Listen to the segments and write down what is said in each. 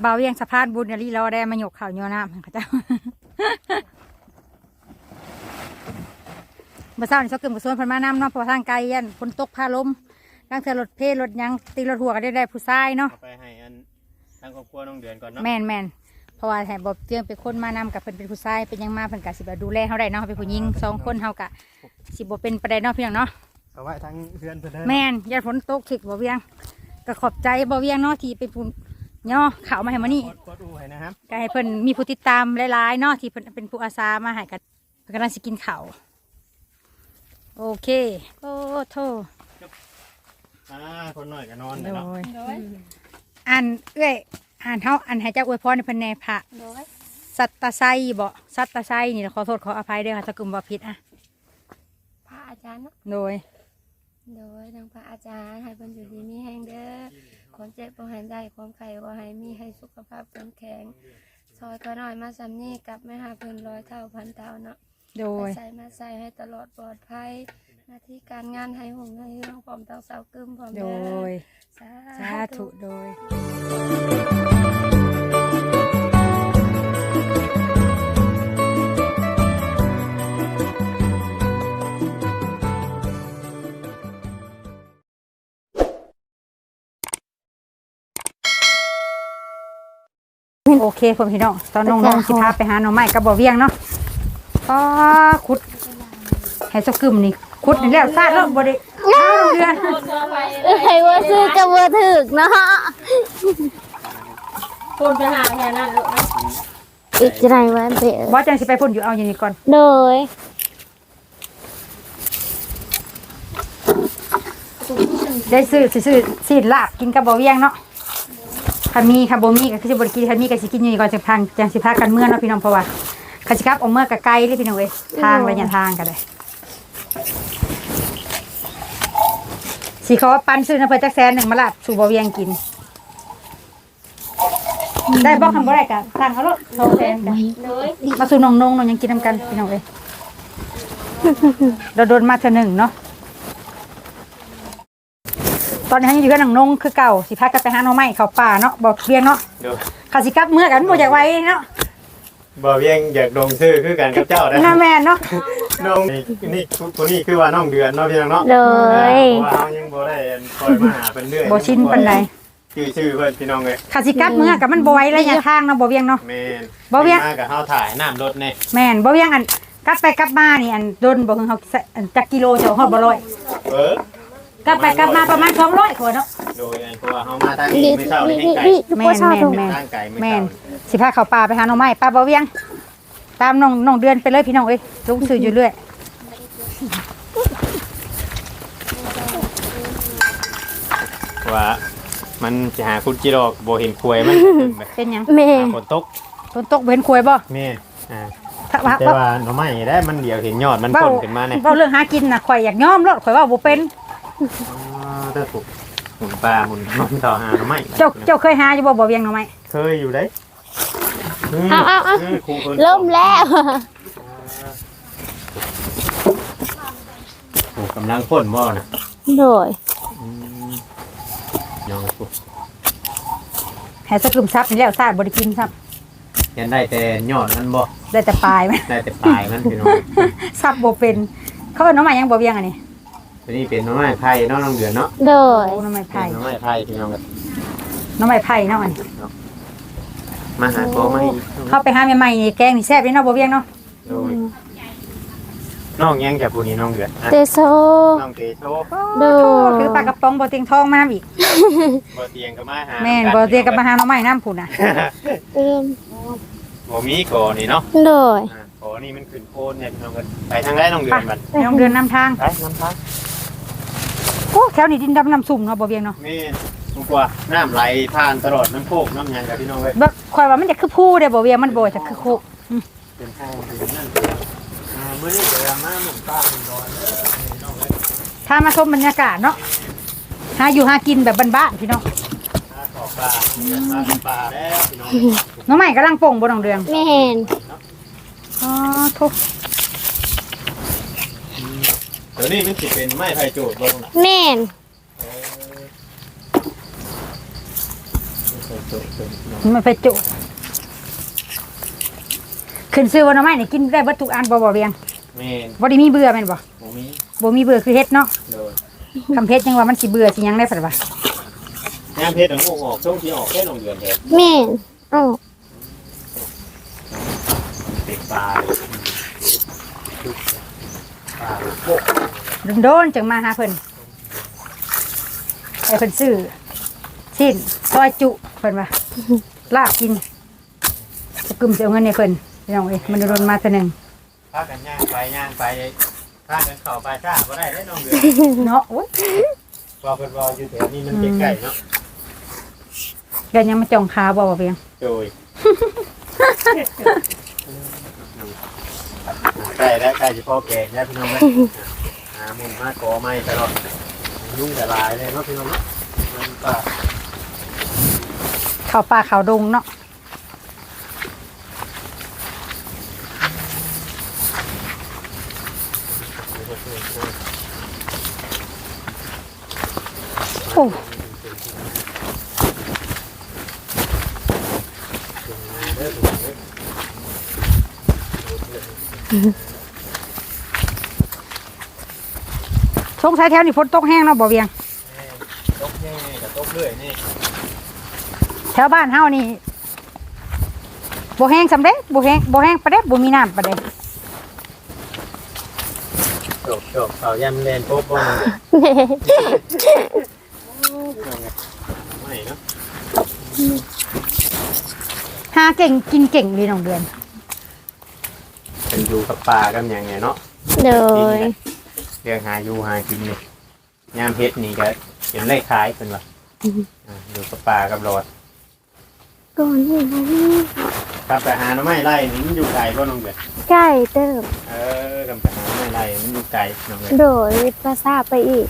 เบาเวียงสะพานบุญอย่าลีเราได้มาหยกข่าวโยน้ำเขาเจ้าเมื่อเช้านี่เขาเกิดกับสวนพันมาน้ำเนาะเพราะว่าทางไกลยันฝนตกพาลมร่างเธอรถเพลรถหยังตีรถหัวก็ได้ได้ผู้ชายเนาะเอาไปให้อันทางครอบครัวน้องเดือนก่อนเนาะแม่นแม่นเพราะว่าแถบบเจียงเป็นคนมานำกับเพิ่นเป็นผู้ชายเป็นหยังมาเพิ่นกะสิบดูแลเฮาได้เนาะเป็นผู้หญิงสองคนเฮากะสิบ่เป็นประเด็นเนาะพี่น้องเนาะเอาไว้ทั้งเพื่อนเพื่อนแม่นอย่าฝนตกถึกบ่เวียงก็ขอบใจบ่เวียงเนาะที่เป็นผู้ ย่อข่าวมาให้มานี่กดกดอูให้นะครับก็ให้เพิ่นมีผู้ติดตามหลายๆเนาะที่เพิ่นเป็นผู้อาสามาให้กันเพิ่นกำลังสิกินข้าวโอเคโอ้โทอ่าคนหน่อยก็นอนโดเนาะยโดยอันเอ้ยอ่านเฮาอันให้เจ้าอวยพรในเพิ่นแน่พระโดยสัตตไซบ่สัตตไซนี่ขอโทษขออภัยเด้อค่ะถ้ากึมว่าผิดอะพระอาจารย์เนาะโดยโดยทางพระอาจารย์ให้เพิ่นอยู่ดีมีแห้งเด้อ ความเจ็บบ่ให้ได้ความไข้บ่ให้มีให้สุขภาพแข็งแข็งซอยก็น้อยมาสำนี้กลับมาหาเพิ่นร้อยเท่าพันเท่าเนาะโดไปยใส่มาใส่ให้ตลอดปลอดภัยหน้าที่การงานให้หงให้เรื่องพร้อมทั้งสาวกึมพร้อมโดเด้อย สาสาธุโดย โอเคผมพี่น้องตอนน้องๆสิพาไปหาหน่อไม้กับบ่อเวียงเนาะก็ขุดให้สกึมนี่ขุดนี่แล้วซาดแล้วบ่ได้ข้าวเดือนใครว่าซื้อกับว่าถึกเนาะคนไปหาแค่นั้นลูกนะอีกจะไหนวันเถอะว่าจังสิไปพุ่นอยู่เอาอย่างนี้ก่อนโดยได้ซื้อสิซื้อสิลาบกินกับบ่อเวียงเนาะ ถ้ามีค่ะบ่มีก็คือสิบ่ได้กินถ้ามีก็สิกินอยู่นี่ก่อนจังทางจังสิพากันเมื่อเนาะพี่น้องเพราะว่าเขาสิครับเอาเมื่อกับไกลเลยพี่น้องเอ้ยทางระยะทางก็ได้สิเขาปันซื้อนะเพิ่นจักแสนหนึงมาลาบสู่บ่เวียงกิน ได้บ่คำบ่ได้ก็สั่งเอาโลดโทรแทนกันมาสู่น้องนงน้องยังกินน้ำกันพี่น้องเอ้ยเราโดนมาเธอหนึ่งเนาะ ตอนนี้ยังอยู่กับน้องนงคือเก่าสิพากันไปหาหน้องไม้เขาป่าเนาะบอกเบียงเนาะเดี๋ยวขาสิกลับเมื่อกันบ่อยากไว้เนาะบ่เวียงอยากลงชื่อคือกันกับเจ้าได้หน้าแม่นเนาะน้องนี่นี่ตัวนี้คือว่าน้องเดือนเนาะพี่น้องเนาะโดยเพราะว่าเรายังบ่ได้คอยมาหาเป็นเรื่อยบ่ชินปานใดชื่อชื่อเพิ่นพี่น้องเลยขาสิกลับเมื่อกับมันบ่ไหวระยะทางเนาะบ่เวียงเนาะ แม่นบ่เวียง มากับเฮาถ่ายน้ำรถแน่แม่นบ่เวียงอันกลับไปกลับมานี่อันโดนบ่ถึงเฮาอันจักกิโลจะฮอดบ่ร้อยเออ กลับไปกลับมาประมาณ200คนเนาะโดยอันเพราะว่าเฮามาทางนี้นี่ไม่เศร้านี่นี่ให้ไกลนี่แม่พ่อนชาแม่นถูกแม่นทางไกลไม่แม่เศร้านสิพาเขาป่าไปหาหน่อไม้ป้าบ่เวียง ตามน้องน้องเดือนไปเลยพี่น้องเอ้ยลุงซื้ออยู่เรื่อยว่ามันจะหาคุดจิโรอกบ่เห็นควยมันเป็นหยังแม่ฝนตกฝนตกเว้นควยบ่แม่อ่าถ้าว่าแต่ว่าหน่อไม้ได้มันเดียวเห็นยอดมันเว้าพ่นขึ้นมาเนี่ย เว้าเรื่องหากินน่ะข่อยอยากยอมรถข่อยเว่าบ่เป็น ถ้าถูกหุ่นปลาหุ่นมันต่อหาหน่อไม้เจ้าเจ้าเคยหาอยู่บ่บ่เวียงหน่อไม้เคยอยู่ได้เอาเอาเอามครูเพิ่นล่มแล้วโอ้กำลังพ่นบ่นะโดยอืมยองปุ๊บให้สะกึมซับนี่แล้วซาดบ่ได้กินซับยันได้แต่ยอดมันบ่ได้แต่ปลายมันได้แต่ปลายมันพี่น้องซับบ่เป็น เขาเอาหน่อไม้ยังบ่เวียงอันนี้ ตัวนี้เป็นหน่อไม้ไผ่เนาะน้องเดือนเนาะโดย โอ้หน่อไม้เป็ไผ่นหน่อไม้ไผ่พี่น้องกันหน่อไม้ไผ่เนาะอันนี้มาหาของมาให้เข้าไปหาใหม่ๆนี่แกงนี่แซ่บเด้เนาะบ่เวียงเนาะโดยน้องยังจากผู้นี้น้องเดือนอะเตโซ น้องเตโชโดย คือปลากระป๋องบ่เตียงทองมานํอีก บ่เตียงก็มาหาแม่นบ่เตียงกับมาหาหน่อไม้น้ำพุ่นน่ะเริ่มบ่มีก่อนี่เนาะโดย อ่าก่อนี่มันขึ้นโคนเนี่ยพี่น้องกันไปทางไหนน้องเดือนบัดไปน้องเดือนนำทาง ไปน้ำพักโอ้ แถวนี้ดินดำน้ำสุ่มเนาะบ่เวียงเนาะนี่ทุกว่าน้ำไหลผ่านตลอดน้ำโคกน้ำหยังกับพี่น้องเว้ยบ่ข่อยว่ามันจะคือผู้เด้บ่เวียงมันบ่จะคือโคเป็นข้าวเป็นนั่นอ่ามื้อนี้เดี๋ยวมาหมุนป้าหมุนดอยเด้อพี่น้องเว้ยถ้ามาชมบรรยากาศเนาะหาอยู่หากินแบบบ้านๆพี่น้องมาขอปลามาขอปลาแล้วพี่น้องน้องใหม่กำลังโป่งบนน้องเดืองแม่เห็นอ๋อทุก เดี๋ยวนี้มันสิเป็นไม้ไผ่โจดลงน่ะแม่นเออจุกจุกเนาะมันไปจุขึ้นซื้อวันน้ำไม้นี่กินได้เบิดทุกอันบ่บ่เวียงแม่นบ่ได้มีเบื่อแม่นบ่บ่มีบ่มีเบื่อคือเฮ็ดเนาะโดยคำเพชรยังว่ามันสิเบื่อสิหยังได้ฝันว่างานเพชรของออกช่วงที่ออกแค่ลงเดือนแทนแม่นอ้าวติดปลาปลา โคกโดนๆจังมาหาเพิ่นไอ้เพิ่นซื้อชิ้นซอยจุเพิ่นว่าลาบกินจะกึมสิเอาเงินให้เพิ่นพี่น้องเอ้ยมันโดนมาเทื่อหนึงพากันย่างไปย่างไปพากันเข้าไปซ่าก็ได้ได้น้องเดือนเนาะโอ้ยพอเพิ่นรออยู่แถวนี้มันใกล้ๆเนาะเดี๋ยวยังมาจองขาบ่บ่เวียงโดย ใกล้แล้วใกล้จะพอแก่แล้วพี่น้องไหมหามุมมากกอไม้ตลอดยุ่งแต่ลายเลยเนาะพี่น้องเนาะมันก็เขาป่าเขาดงเนาะ ช่วงสายแถวนี่ฝนตกแห้งเนาะบ่เวียงตกแน่กับตกเรื่อยนี่แถวบ้านเฮานี่บ่แห้งสำเร็จบ่แห้งบ่แห้งประเด็บ่มีน้ำประเด็จบจบเขาย่ำเล่นปุ๊บว่ามันแม่นไม่เนาะหาเก่งกินเก่งดีน้องเดือนเป็นอยู่กับปลากันอย่างไงเนาะโดย เรื่องหาอยู่หากินนี่ยามเฮ็ดนี่ก็เห็นเลขขายเป็นว่าอ่าอยู่กับปลากับรอดก่อนที่เขาครับไปหาหน่อไม้ไล่นี่มันอยู่ไกลบ่น้องเดือดใกล้เติบเออกับไปหาหน่อไม้ไล่มันอยู่ไกลน้องเดือดโดยภาษาไปอีก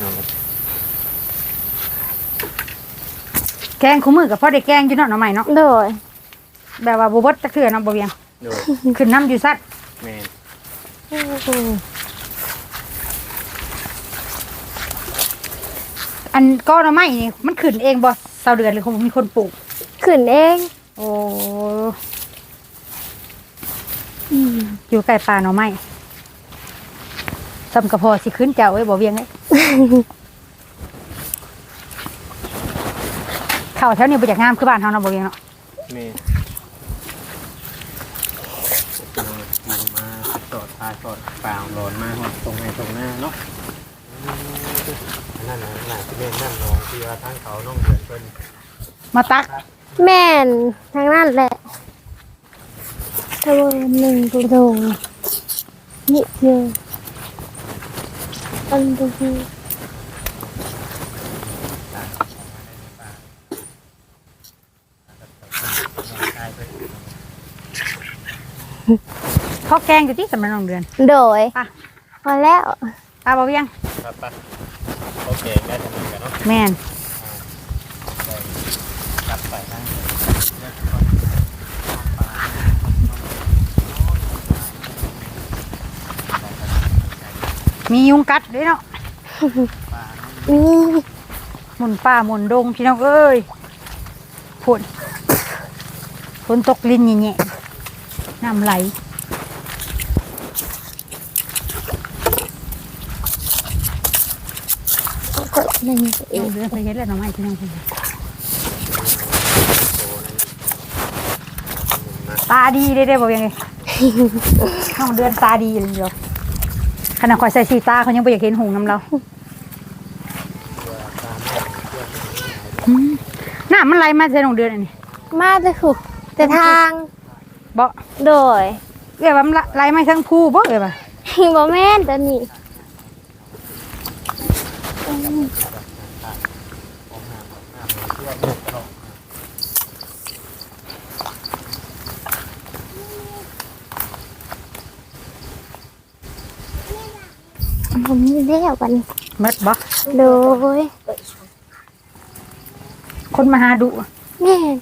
น้องเดือดแกงคู่มือกับพ่อได้แกงอยู่เนาะหน่อไม้เนาะโดยแบบว่าบ่เบดจักเทื่อเนาะบ่เวียง โดยขึ้นน้ำอยู่ซัดแม่นโอ้โหอันก็หน่อไม้นี่มันขึ้นเองบ่เซาเดือนหรือคงมีคนปลูก ขึ้นเองโอ้อืมอยู่ใกล้ป่าหน่อไม้ซำกะพอสิขึ้นเจ้าเอ้ยบ่เวียงเอ้ย เข้าแถวนี้บ่อยากงามคือบ้านเฮาเนาะบ่เวียงเนาะแม่นเอามาสอดพาสอดปลา หลอนมาหอดตรงไหนตรงหน้าเนาะนั่นน่ะน่ะที่แม่นนั่นน้องที่ว่าทางเขาน้องเดือนเพิ่นมาตักแม่นทางนั้นแหละตะวันหนึ่งตุโดงนี่เยอะอันตุโดง เขาแกงอยู่ที่สำนักน้องเดือน โดยป่ะ พอแล้วตาบ่เวียงครับปะโอเคได้ทำงานกันเนาะแม่นกลับไปนะมียุงกัดด้วยเนาะนี่หมุนป่าหมุนดงพี่น้องเอ้ยฝนฝนตกลินแง่ๆน้ำไหล ก็นั่นเอน้องงเดือนเคยเห็นแล้วหน้องไม้พี่น้องเคยเห็นตาดีได้ได้บอกยังไงน้องเดือนตาดีเลยเดียวขณะคอยใส่สีตาเขายังไม่อยากเห็นหงน้ำเราอืมน้ำมันไหลมาใส่น้องเดือนอันนี้มาจะถูกแต่ทางบ่โดยเอ้ยว่ามันไหลมาทั้งภูบ่เอ้ยว่าโมแม่นตอนนี้ ผมไม่ได้แล้วกันเมดบ่โดย คนมาหาดุ แม่น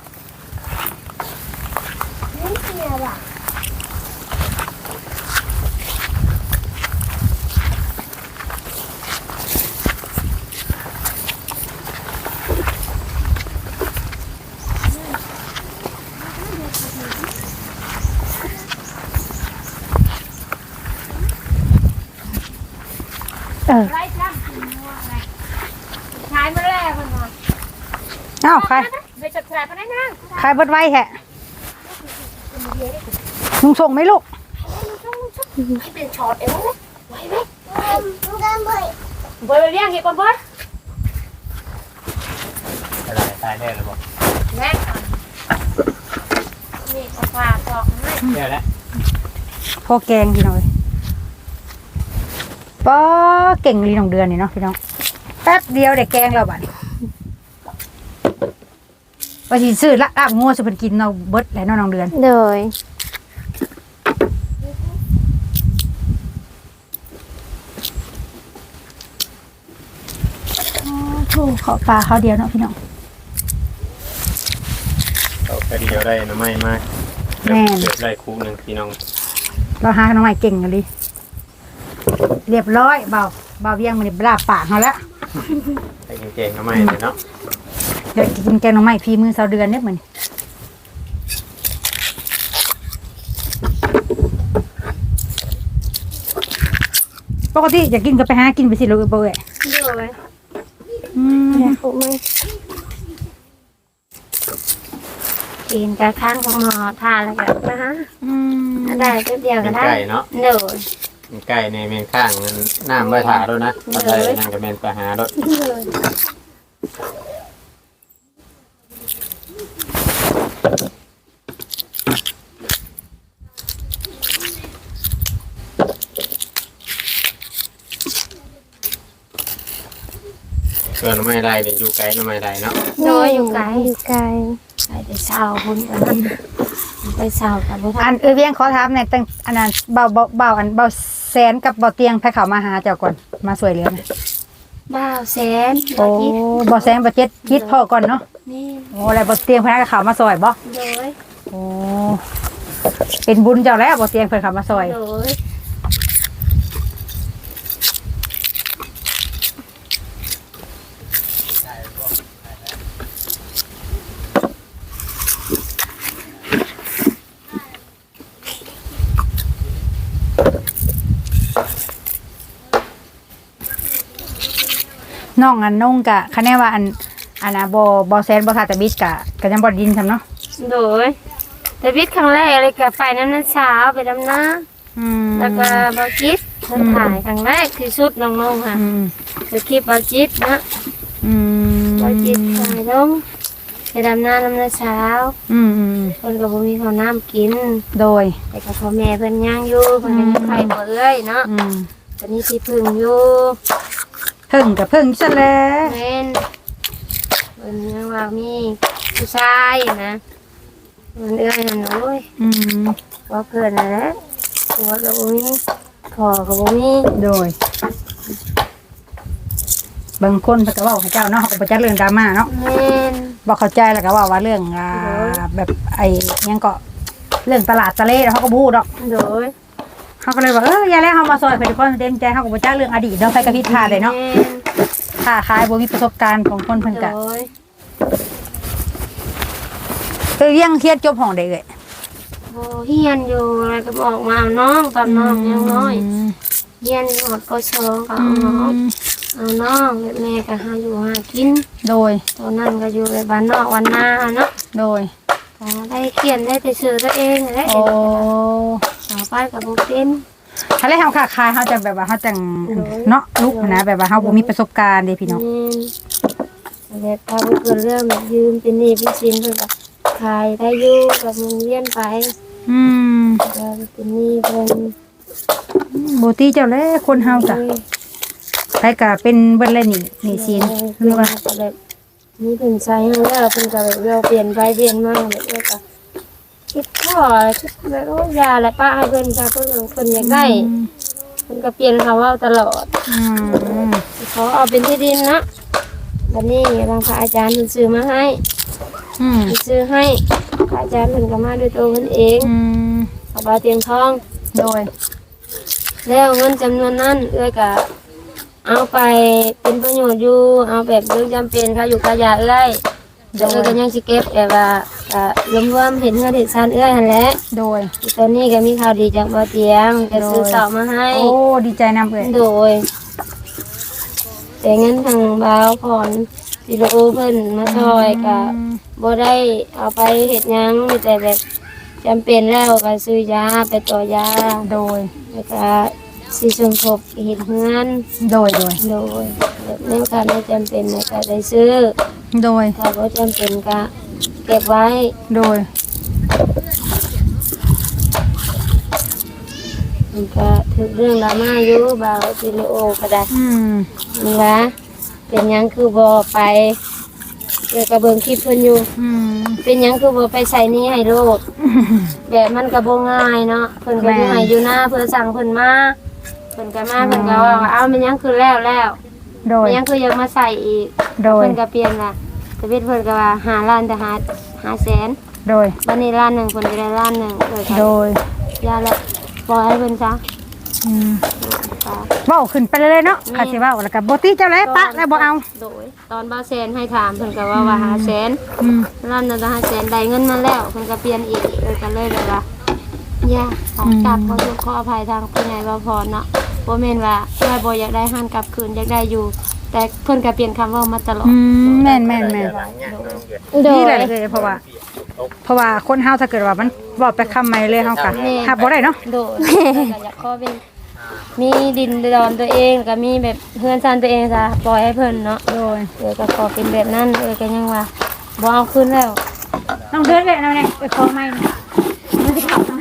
เออ ไรจ้าขายมาแล้วเพิ่นว่า เอ้าใคร ไปจับฉลากมาได้ นะใครเบิดไว้แฮะลุงส่งไหมลูกเป็นช็อตเองนะไหวไหมเบอร์เรียงกี่คนเบิร์ดอะไรตายแน่เลยบอกแม่นี่กาแฟตอกให้แน่แล้วพ่อแกงพี่น้อยป้อเก่งลีน้องเดือนนี่เนาะพี่น้องแป๊บเดียวได้แกงแล้วบัด ว่าสิซื้อละลาบงัวสุเพิ่นกินเอาเบิดแหล้วเนาะน้องเดือนโดยถูกขอปลาเขาเดียวเนาะพี่น้องเอาคดีเดียวได้หน้ำไม้มากแม่นเกิดได้คู่หนึ่งพี่น้องเราหาน้องใหม่เก่งกันดิเรียบร้อยเบาเบาเวียงมันนี่ลาบปากเขาแล้วไอ้เก่งๆหน้ำไม้เลยเนาะ เดี๋ยวกินแกงน้องใหม่พีมือเสาเดือนเนี่ยเหมือนปกติจะกินก็ไปหากินไปสิลูกเบย์ดูไหมอืมอยากรู้ไหมกินกระข้างของหมอทานแล้วกันนะฮะอืมได้แป๊บเดียวเป็ก็นได้ไก่เนาะเดี๋ยวเป็นไก่ในเมียนข้างมันน้ำใบถาด้วยนะตอนใดนั่งกับเมียนไปหาด้วย เกินไม่ได้เนี่ยอยู่ไกลหน้ำไม่ได้เนาะโดยอยู่ไกล อยู่ไกลไปไปเช่าคุณกันนั้นไปเช่ากับบุอันเออเวียงขอถามเนี่ยตั้งอันนั้นเบาเบาเบาอันเบาแสนกับเบาเตียงไปเขามาหาเจ้าก่อนมาสวยเหลือนะบ้าวแสนโอ้เบาแสนเบาเจ็ดคิดพ่อก่อนเนาะนี่โอ้อะไรเบาเตียงพนักเขามาซอยบ่โดยโอ้เป็นบุญเจ้าแล้วบ่เตียงเพิ่นขับมาซอยโดย น้องอันนุ่งกะคะแนนว่าอันอันน่ะบ่บ่แซนบ่ทาแต่บิดกะก็ยังบ่ดินซำเนาะโดยแต่วิทย์ครั้งแรกเลยกับไปน้ำนั้นเช้าไปดำน้อืมำแล้วก็บาจิตเพิ่นถ่ายครั้งแรกที่สุดน้องๆค่ะอืมคือคลิปบาจิตนะอืมบาจิตถ่ายลงไปดำน้ำน้ำนั้นเช้าอืมอืมเพิ่นก็บ่มีข้าวน้ำกิน โดย แต่ก็พ่อแม่เพิ่นย่างอยู่เพิ่นก็ยังไข่บ่เอ้ยเนาะอืมตอนนี้ที่พึ่งอยู่ เพิ่งกับเพิ่งซะแล้ว แม่นเพิ่นยังว่ามีผู้ชายนะเพิ่นเอ้ยนั่นโอ้ยอืมว่าเพื่อนนั่นแหละหัวกับบ่มีพ่อกับบ่มีโดย บางคนเพิ่นก็เว้าให้เจ้าเนาะเขาก็บ่จักเรื่องดราม่าเนาะแม่นบ่เข้าใจแล้วก็เว่าว่าเรื่องอ่าแบบไอ้หยังก็เรื่องตลาดตะเลแล้วเขาก็บ่ฮู้ดอกโดย เขาก็เลยว่าเอออย่าแล้วเฮามาซอยเพิ่นคนเต็มใจเฮาก็บ่จักเรื่องอดีตเนาะใครก็ผิดพลาดเลยเนาะแม่ค้าขายบ่มีประสบการณ์ของคนเพิ่นโดก็ยเออเรียงเทียนจบห้องได้เอ้ยโบเฮียนอยู่แล้วก็บอกมาเอาน้องตอนน้องยังน้อยมเฮียนอยู่หอดก็ชองก็อืเอาน้องมเอาน้องแม่ก็หาอยู่หากิน โดยตอนนั้นก็อยู่ในบ้านนอกวันนาเนาะโดยก็ได้เขียนได้แต่ชื่อตัวเองแหละโอ้ ต่อไปกับบ่เป็นถ้าเลยเฮาค้าขายเฮาจังแบบว่าเฮาจังเนาะลูกนะแบบว่าเฮาบ่มีประสบการณ์เด้พี่น้องแม่นแล้วพอเกิดเรื่องแบบยืมเป็นหนี้เป็นสินเพิ่นก็ขายได้อยู่กับมึงเรียนไปอืมแล้วเป็นหนี้เพิ่นบ่ตีเจ้าแล้วคนเฮาจ้ะใครก็เป็นเบิดเลยนี่นี่สินหรือว่าแบบนี่เป็นใจให้แล้วเป็นก็แบบเราเปลี่ยนไปเปลี่ยนมาแบบเนี้ยก็ คิดพ่อคิดแบบว่ายาและป้าให้เพิ่นก็เพิ่นเพิ่นอยากได้เพิ่นก็เปลี่ยนเขาเว่าตลอดอืมเขาเอาเป็นที่ดินนะวันนี้ทางพระอาจารย์เพิ่นซื้อมาให้อืมเพิ่นซื้อให้พระอาจารย์เพิ่นก็มาด้วยตัวเพิ่นเองอืมเอาบาเตียงทอง โดยแล้วเงินจำนวนนั้นเอ้ยก็เอาไปเป็นประโยชน์อยู่เอาแบบเรื่องจำเป็นค่ะอยู่กระยาเอ้ยแต่เอ้ยก็ยังสิเก็บแต่ว่า ก็รวมรวมๆเห็นเงินเห็นซานเอ้ยหันแหละโดย ตอนนี้ก็มีข่าวดีจากบ่เตียงก็ซื้อเสามาให้ โอ้ดีใจนำเอ้ยโดย แต่เงินทางบ่าวผ่อนสิโลเพิ่นมาช่วยก็บ่ได้เอาไปเฮ็ดหยังมีแต่แบบจำเป็นแล้วก็ซื้อยาไปต่อยาโดย แล้วก็สิสมทบเฮ็ดเฮือนโดยโดย โดยแบบในการไม่จำเป็นในการได้ซื้อโดย ถ้าบ่จำเป็นก็ เก็บไว้โดยมันก็ถึงเรื่องดราม่าอยู่บ่าวสิโลก็ได้อืมนี่ว่าเป็นหยังคือบ่ไปเดี๋ยวก็เบิ่งคลิปเพิ่นอยู่ อืม เป็นหยังคือบ่ไปใส่หนี้ให้โลก แบบมันก็บ่ง่ายเนาะเพิ่นก็อยู่ให้อยู่หน้าเพิ่นสั่งเพิ่นมาเพิ่นก็มาเพิ่นก็ว่าว่าเอ้ามันหยังคือแล้วแล้วโดยมันหยังคือยังมาใส่อีกโดยเพิ่นก็เปลี่ยนล่ะ แต่เพิ่นเพิ่นก็ว่าหาล้านแต่หาหาแสนโดยวันนี้ล้านหนึงเพิ่นก็ได้ล้านหนึงเออโดก็ยยาละปล่อยให้เพิ่นซะอืมค่ะเว้าขึ้นไปเรื่อยๆเนาะค่ะสิเว้าแล้วก็บ่ติเจ้าแล้วปะแล้วบ่เอาโดย ตอนบ่าวแสนให้ถามเพิ่นก็ว่าว่าหาแสน อืมร้านนั้นก็หาแสนได้เงินมาแล้วเพิ่นก็เปลี่ยนอีกเออก็เลยแบบว่าย่าขอกลับขอโทษขออภัยทางผู้ใหญ่บ่พรเนาะบ่แม่นว่าแม่บ่อยากได้หันกลับคืนอยากได้อยู่ แต่เพิ่นก็เปลี่ยนคำเว้ามาตลอดอืมแม่นแม่นแม่นหลังเนี่ยน้องเดือนโดนี่ยแหละเลยเพราะว่า เพราะว่าคนเฮาถ้าเกิดว่ามันบอกไปคำใหม่เลยเฮาก็หับบ่ได้เนาะโดดก็อยากขอเป็นมีดินดอนตัวเองก็มีแบบเฮือนซ่านตัวเองซะปล่อยให้เพิ่นเนาะโดยเออก็ขอเป็นแบบนั้นเออก็ยังว่าบ่เอาคืนแล้วน้องเดินเลยนะเนี่ยไปขอใหม่นะมันสิเข้ามา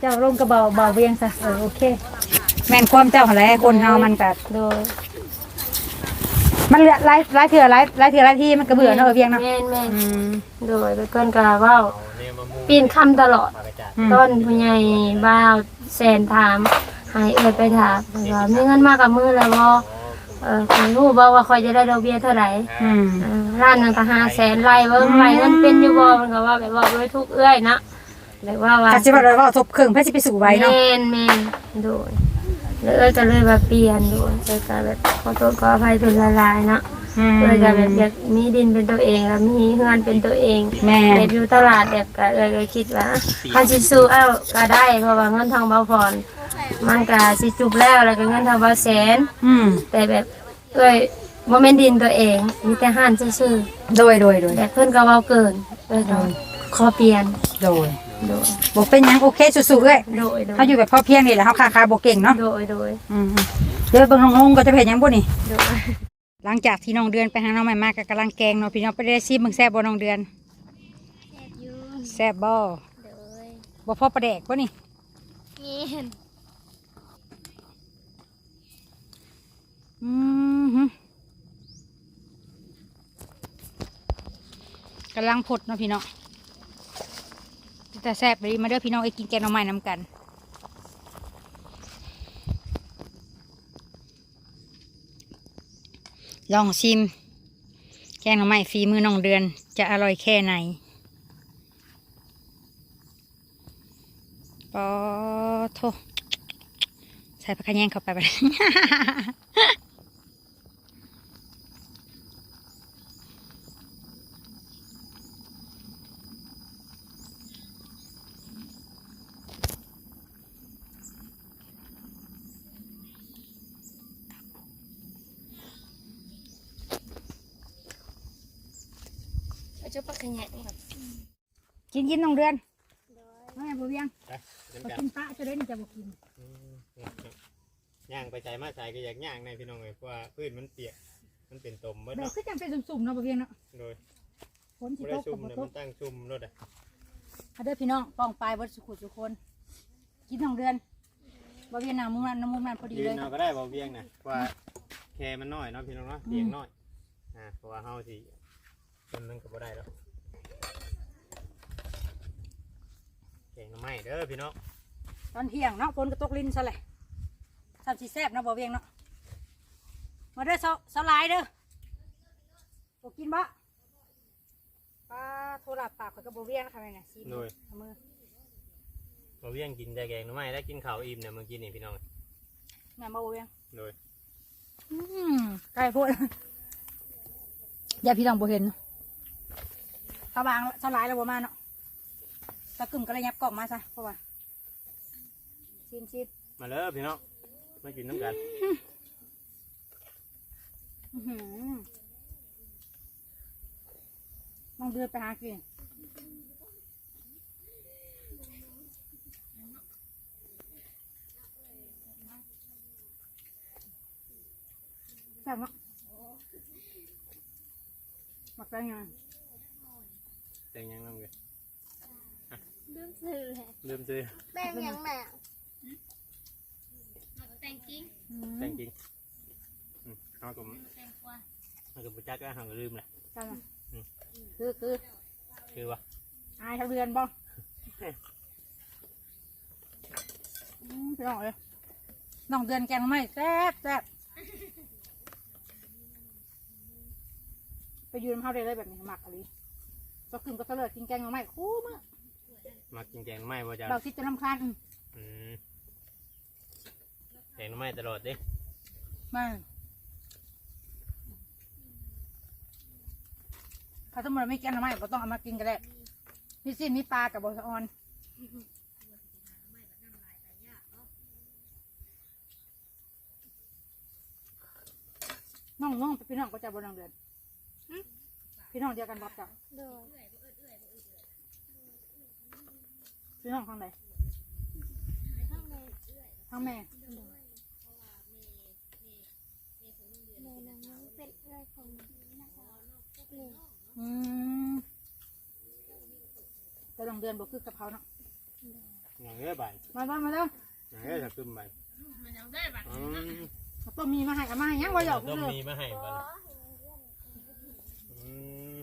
เจ้าลงกระเบาเบาเวียงซะเออโอเค แม่นความเจ้าหั่นแหละคนเฮามันก็โดย มันเหลือหลายหลายเถื่อหลายหลายเถื่อหลายที่มันก็เบื่อเนาะเออเวียงเนาะแม่นแม่นอืมโดยเพิ่นก็เว้าเนี่ยมามูปีนคำตลอดมากระจายอืมต้นผู้ใหญ่บ้าวแสนถามใหายเอ่ยไปถามเพิ่นว่ามีเงินมากกับมือแล้วบ่เออคุณรู้บ่ว่าคอยจะได้ดอกเบี้ยเท่าไหร่อืมเออร้านนึงก็ห้าแสนไล่เบิ่งไล่เงินเป็นอยู่บ่มันก็ว่าแบบว่าด้วยทุกเอื้อยนะแบบว่าว่าก็สิว่าเราเว้าทบเครื่องเพื่อสิไปสู่ไว้เนาะ แม่นแม่นโดย แล้วเอ้ยก็เลยว่าเปลี่ยนโดยเอ้ยก็แบบขอโทษขออภัยเป็นละลายๆเนาะอืมเอ้ยก็แบบอยากมีดินเป็นตัวเองแล้วมีเฮือนเป็นตัวเองแม่ แบบอยู่ตลาดแบบก็เอ้ยก็คิดว่าคันสิสู้เอ้าก็ได้เพราะว่าเงินทางเบาพรมันก็สิจุบแล้วแล้วก็เงินทางเบาแสน อืมแต่แบบเอ้ยบ่แม่นดินตัวเอง มีแต่ห้านซื่อโดยโดยโดยๆแบบเพิ่นก็เว้าเกินเอ้ยก็ขอเปลี่ยนโดย โดยบ่เป็นหยังโอเคสู้ๆเอ้ยโดยโดยเฮาอยู่แบบพอเพียงนี่แหละเฮาค้าขายบ่เก่งเนาะโดยโดยอืมๆเดี๋ยวเบิ่งน้องๆก็จะเฮ็ดหยังบ่นี่ โดยหลังจากที่น้องเดือนไปหาน้องใหม่มากก็กำลังแกงเนาะพี่น้องไปได้ซีมึงแซ่บบ่น้องเดือนแซ่บบ่บ่พอประแดกบ่นี่อืมฮึกำลังพดเนาะพี่น้อง แต่แซ่บไปดีมาเด้อพี่น้องไอ้กินแกงหน่อไม้น้ำกันลองชิม แกงหน่อไม้ฝีมือน้องเดือน จะอร่อยแค่ไหนปอโทใส่ผักขะแยงเข้าไปไป เอาเจ้าปัก ขยะนี่ครับกินกินน้องเดือนน้องแม่บัวเวียงไปน้ำบ่กันกินปลาจะได้นี่จะบ่กินอืมย่างไปใจมาใส่ก็อยากย่างในพี่น้องเลยเพราะว่าพืชมันเปียกมันเป็นตมเบิดแบบเนาะคือจังเป็นสุ่มๆเนาะบัวเวียงเนาะโดยฝนสิไม่ตได้กชุ่กัมบบ่เนี่ยตมักนตั้งชุ่มรถอะเอาเด้อพี่น้องป้องปลายบดสุขุทุกคนกินน้องเดือนบัวเวียงน้ำมุมนั้นน้ำมุมนั้นพอดียืเลนยเอาก็ได้บ่เวียงนะว่าแค่มันน้อยเนาะพี่น้องเนาะเตียงน้อยอ่าเพราะว่าเฮาสิคนนึงก็บ่ได้แล้ว เก่งหน่อไม้เด้อพี่น้องตอนเที่ยงเนาะฝนก็ตกลิ้นซะเลยทำสีแซ่บเนาะบัวเวียงเนาะมาเด้อเสาเสาหลายเด้อบ่กินบ่ปลาโทรศัพท์ปากข่อยกับบัวเวียงนะคะแม่เนี่ยซีโดยเอามือบ่เวียงกินแต่แกงหน่อไม้ได้กินข้าวอิ่มเนี่ยเมื่อกี้นี่พี่น้องแม่นบ่บัวเวียงโดยอืมไก่พูดอย่าพี่น้องบ่เห็นเนาะสบางสลายแล้วบ่มาเนาะ ตะกึ่มก็เลยยับกล่องมาซะเพราะว่าชิมชิมมาเลยพี่น้องมากินน้ำกันอื้อหือน้องเดือนไปหากินแซ่บมากหมักได้ไงแต่งยังน้องเลยลืมซื้อเลยลืมซื้อแป้งยังแม่แต่งจริงแต่งจริงอืมเขาก็เขาก็ประจักษ์ก็เขาก็ลืมแหละใช่ไหมอืมคือคือคือว่าอายเท่าเดือนบ้างอืมพี่น้องเลยน้องเดือนแกงไม่แซ่บแซ่บไปยืนเท่าเดเลยแบบนี้หมักอะไรก็คืนก็เตลิดกินแกงหน่อไม้คู่มื้อ มักกินแกงหน่อไม้บ่จ้าเราคิดจะรำคาญอืมอืมแกงหน่อไม้ตลอดเดิมาถ้าสมมติว่าไม่แกงหน่อไม้ก็ต้องเอามากินก็ได้มีสิ้นมีปลากับบอสออนน้องน้องพี่น้องก็จะบนน้องเดือนพี่น้องเดียวกันบอกจ้ะโดย พี่น้องข้างไหนข้างในข้างแม่ในน้ำน้องเป็นอะไรของนะคะเลยอืมแต่น้องเดือนบอกคือกะเพราเนาะอย่างเงี้ยบ่ายมาบ้านมาแล้วอย่างเงี้ยจะขึ้นบ่ายอืมเอาต้มมีมาให้เอามาให้ยังว่าหยอกต้มเลยมีมาให้บ่ล่ะอืม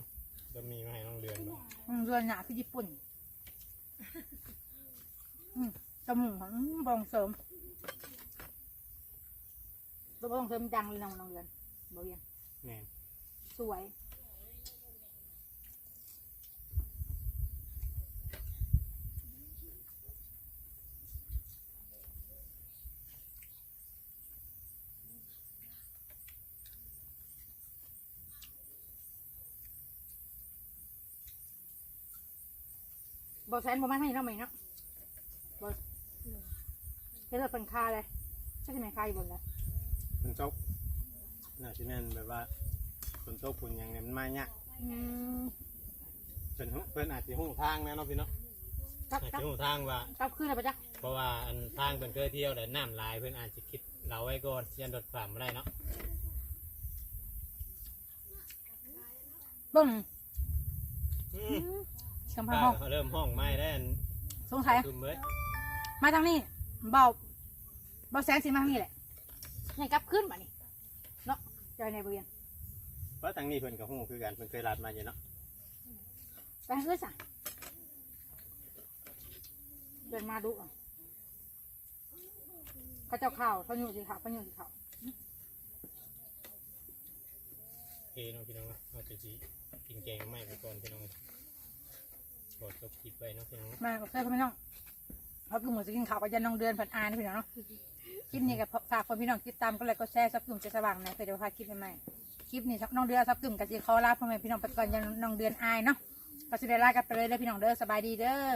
ต้มมีมาให้น้องเดือนบ่น้องเดือนหนาคือญี่ปุ่น อืมจมูกของบองเสริมตัวบองเสริมดัง เฮ็ดเราเป็นคาเลยใช่ไหมคาอยู่บนเลยฝนตกน่าจะแม่นแบบว่าฝนตกฝนหยังเนี่ยมันมาเนี่ยากอืมเพิ่นฮู้เพิ่นอาจสิฮู้ทางแน่เนาะพี่เนาะกลับอาจกลับสิฮู้ทางว่า กลับขึ้นเลยปะจ๊ะเพราะว่าอันทางเพิ่นเคยเที่ยวแต่น้ำหลายเพิ่นอาจจะคิดเราไว้ก่อนยันรถฝ่ามาได้เนาะเบิ้งอืมกำแพงห้องเริ่มห้องไม้ได้อันสงสัยคุมเว้ยมาทางนี้ เบาเบาแสงสิมาทางนี้แหละนี่กลับขึ้นมานี่เนาะจอยในบริเวณเพราะทางนี้เพิ่นก็ฮู้คือกันเพิ่นเคยลาดมาอยู่เนาะไปทางอื่นสั่เดินมาดูอะเขาเจ้าข่าวเขาอยู่สีขาวเขาอยู่สีขาวโอเคเน้องพี่น้องเนาะเราจะสิกินแกงไม้ไปก่อนพี่น้องบดจบคลิปไว้เนาะพี่น้องเนาะมาบอกเพื่อนเขาไม่น้อง เขาคือเหมือนจะกินข้าวกับยันน้องเดือนผ่านอานพี่น้องเนาะคลิปนี้กับฝากคนพี่น้องติดตามก็เลยก็แชร์ซับกลุ่มจะสว่างนะเพื่อจะพาคลิปใหม่ๆคลิปนี้น้องเดือนซับกลุ่มกับจีคอลาพ่อแม่พี่น้องไปก่อนยันน้องเดือนอายเนาะก็จะได้ลากันไปเลยเด้อพี่น้องเด้อสบายดีเด้อ